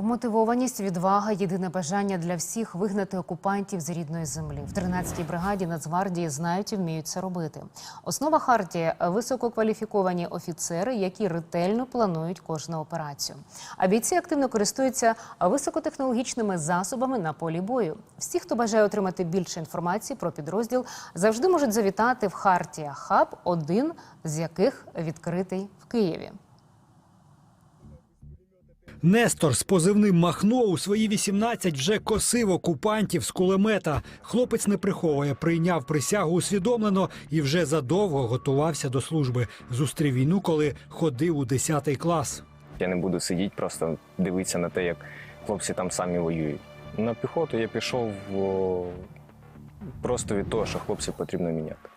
Вмотивованість, відвага, єдине бажання для всіх вигнати окупантів з рідної землі. В 13-й бригаді Нацгвардії знають і вміють це робити. Основа хартії висококваліфіковані офіцери, які ретельно планують кожну операцію. А бійці активно користуються високотехнологічними засобами на полі бою. Всі, хто бажає отримати більше інформації про підрозділ, завжди можуть завітати в Хартія Хаб, один з яких відкритий в Києві. Нестор з позивним Махно у свої 18 вже косив окупантів з кулемета. Хлопець не приховує, прийняв присягу усвідомлено і вже задовго готувався до служби. Зустрів війну, коли ходив у 10 клас. Я не буду сидіти, просто дивитися на те, як хлопці там самі воюють. На піхоту я пішов просто від того, що хлопців потрібно міняти.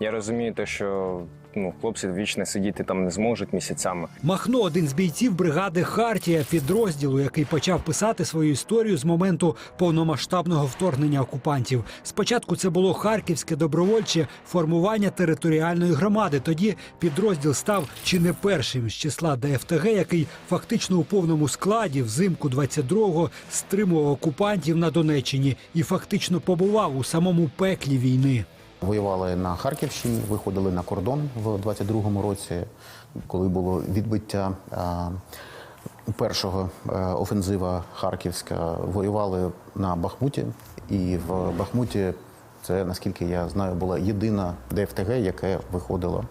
Я розумію те, що ну, хлопці вічно сидіти там не зможуть місяцями. Махно один з бійців бригади Хартія, підрозділу, який почав писати свою історію з моменту повномасштабного вторгнення окупантів. Спочатку це було харківське добровольче формування територіальної громади. Тоді підрозділ став чи не першим з числа ДФТГ, який фактично у повному складі взимку 22-го стримував окупантів на Донеччині і фактично побував у самому пеклі війни. Воювали на Харківщині, виходили на кордон в 22-му році, коли було відбиття а, першого е, офензива Харківська. Воювали на Бахмуті, і в Бахмуті це, наскільки я знаю, була єдина ДФТГ, яке виходило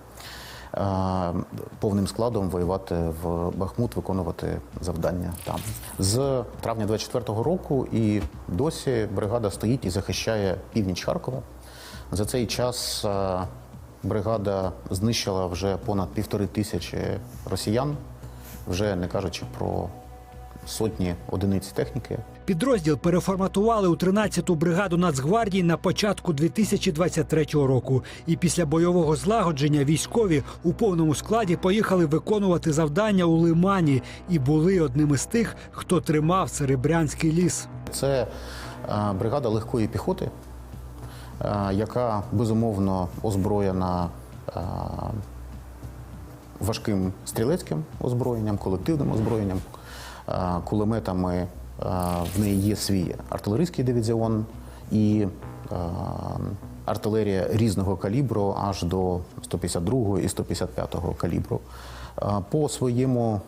а, повним складом воювати в Бахмут, виконувати завдання там. З травня 24-го року і досі бригада стоїть і захищає північ Харкова. За цей час бригада знищила вже понад півтори тисячі росіян, вже не кажучи про сотні одиниць техніки. Підрозділ переформатували у 13-ту бригаду Нацгвардії на початку 2023 року. І після бойового злагодження військові у повному складі поїхали виконувати завдання у Лимані і були одним із тих, хто тримав Серебрянський ліс. Це бригада легкої піхоти, яка безумовно озброєна важким стрілецьким озброєнням, колективним озброєнням, кулеметами. В неї є свій артилерійський дивізіон і артилерія різного калібру аж до 152 і 155 калібру. По своєму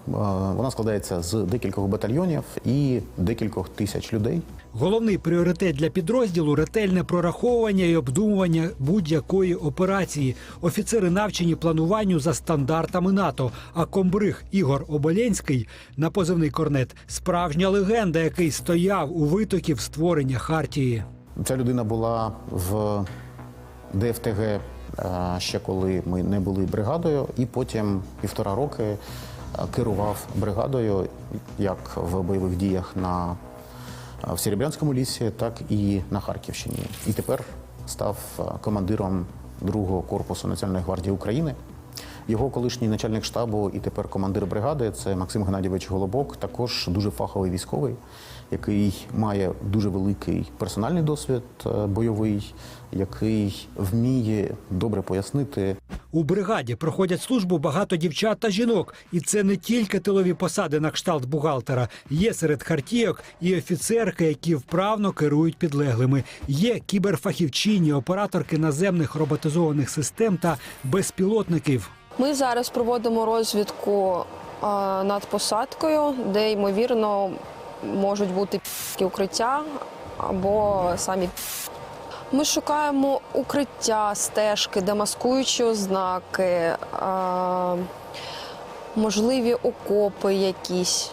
вона складається з декількох батальйонів і декількох тисяч людей. Головний пріоритет для підрозділу ретельне прораховування і обдумування будь-якої операції. Офіцери навчені плануванню за стандартами НАТО. А комбриг Ігор Оболенський на позивний корнет справжня легенда, який стояв у витоків створення хартії. Ця людина була в ДФТГ ще коли ми не були бригадою, і потім півтора роки е, керував бригадою як в бойових діях на е, в Серебрянському лісі, так і на Харківщині. І тепер став е, командиром другого корпусу Національної гвардії України. Його колишній начальник штабу і тепер командир бригади це Максим Геннадійович Голобок, також дуже фаховий військовий, який має дуже великий персональний досвід е, бойовий, який вміє добре пояснити У бригаді проходять службу багато дівчат та жінок, і це не тільки тилові посади на кшталт бухгалтера. Є серед хартійок і офіцерки, які вправно керують підлеглими. Є кіберфахівчині, операторки наземних роботизованих систем та безпілотників. Ми зараз проводимо розвідку е, над посадкою, де ймовірно можуть бути укриття або самі. Ми шукаємо укриття, стежки, демаскуючі ознаки, е, можливі окопи якісь.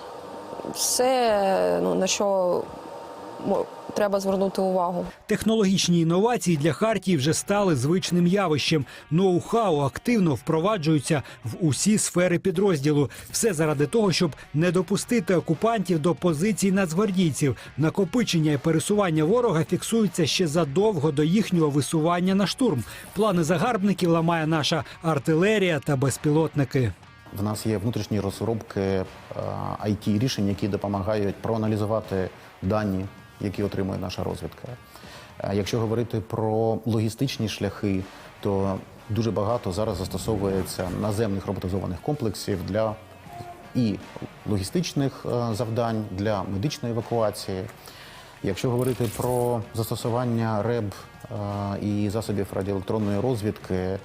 Все, ну, на що треба звернути увагу. Технологічні інновації для Хартії вже стали звичним явищем. Ноу-хау активно впроваджуються в усі сфери підрозділу. Все заради того, щоб не допустити окупантів до позицій нацгвардійців. Накопичення і пересування ворога фіксуються ще задовго до їхнього висування на штурм. Плани загарбників ламає наша артилерія та безпілотники. В нас є внутрішні розробки it рішень, які допомагають проаналізувати дані, які отримує наша розвідка. Е, Якщо говорити про логістичні шляхи, то дуже багато зараз застосовується наземних роботизованих комплексів для і логістичних е, завдань для медичної евакуації. Якщо говорити про застосування РЕБ е, і засобів радіоелектронної розвідки,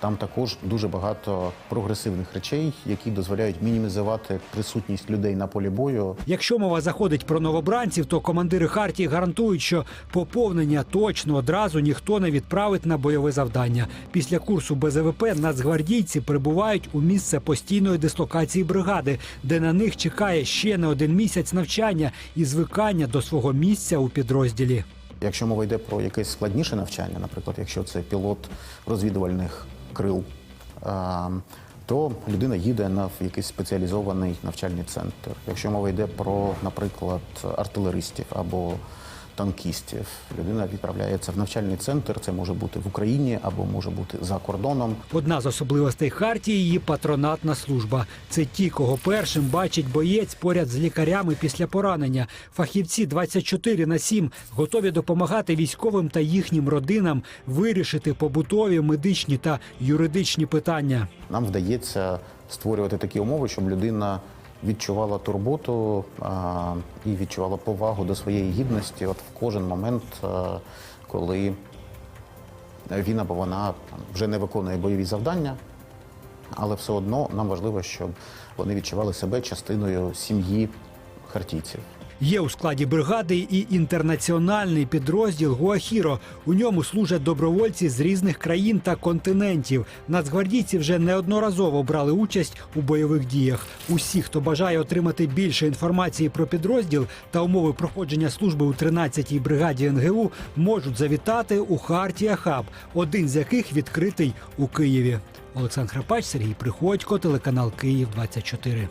там також дуже багато прогресивних речей, які дозволяють мінімізувати присутність людей на полі бою. Якщо мова заходить про новобранців, то командири Хартії гарантують, що поповнення точно одразу ніхто не відправить на бойове завдання. Після курсу БЗВП нацгвардійці прибувають у місце постійної дислокації бригади, де на них чекає ще не один місяць навчання і звикання до свого місця у підрозділі. Якщо мова йде про якесь складніше навчання, наприклад, якщо це пілот розвідувальних крил, то людина їде на якийсь спеціалізований навчальний центр. Якщо мова йде про, наприклад, артилеристів або танкістів, людина відправляється в навчальний центр. Це може бути в Україні або може бути за кордоном. Одна з особливостей Хартії її патронатна служба. Це ті, кого першим бачить боєць поряд з лікарями після поранення. Фахівці 24 на 7 готові допомагати військовим та їхнім родинам вирішити побутові, медичні та юридичні питання. Нам вдається створювати такі умови, щоб людина відчувала турботу і відчувала повагу до своєї гідності от в кожен момент, коли він або вона вже не виконує бойові завдання, але все одно нам важливо, щоб вони відчували себе частиною сім'ї хартійців. Є у складі бригади і інтернаціональний підрозділ Гуахіро. У ньому служать добровольці з різних країн та континентів. Нацгвардійці вже неодноразово брали участь у бойових діях. Усі, хто бажає отримати більше інформації про підрозділ та умови проходження служби у 13-й бригаді НГУ, можуть завітати у Хартія Хаб, один з яких відкритий у Києві. Олександр Храпач, Сергій Приходько, телеканал Київ 24